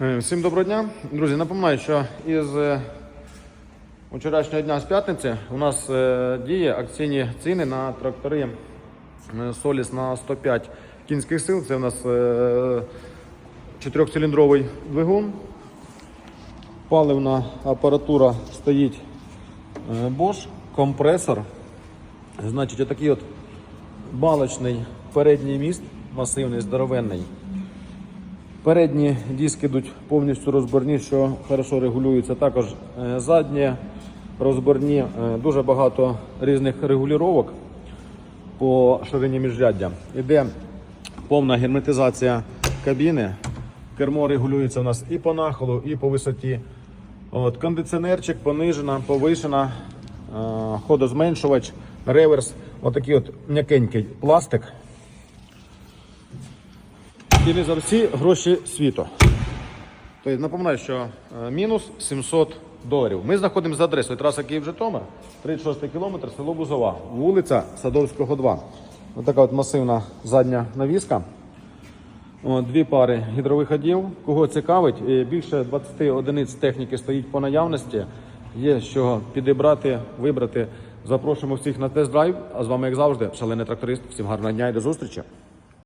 Е, Всім доброго дня. Друзі, напоминаю, що із е, вчорашнього дня з п'ятниці у нас е, діє акційні ціни на трактори Соліс на 105 кінських сил. Це у нас чотирьохциліндровий двигун. Паливна апаратура стоїть Bosch, компресор. Значить, отакий от балочний передній міст, масивний, здоровенний. Передні диски йдуть повністю розборні, що хорошо регулюються. Також е, задні розборні, Е, дуже багато різних регулювань по ширині міжряддя. Іде повна герметизація кабіни. Кермо регулюється у нас і по нахилу, і по висоті. От, кондиціонерчик понижена, повишена, е, ходозменшувач, реверс. Отакий от м'якенький пластик. І за всі гроші світу. Тобто, напоминаю, що е, мінус 700 доларів. Ми знаходимося за адресою траса Київ-Житомир, 36 кілометр, село Бузова, вулиця Садовського, 2. Ось така от масивна задня навіска. Дві пари гідровиходів. Кого цікавить, е, більше 20 одиниць техніки стоїть по наявності. Є чого підібрати, вибрати. Запрошуємо всіх на тест-драйв. А з вами, як завжди, шалений тракторист. Всім гарного дня і до зустрічі.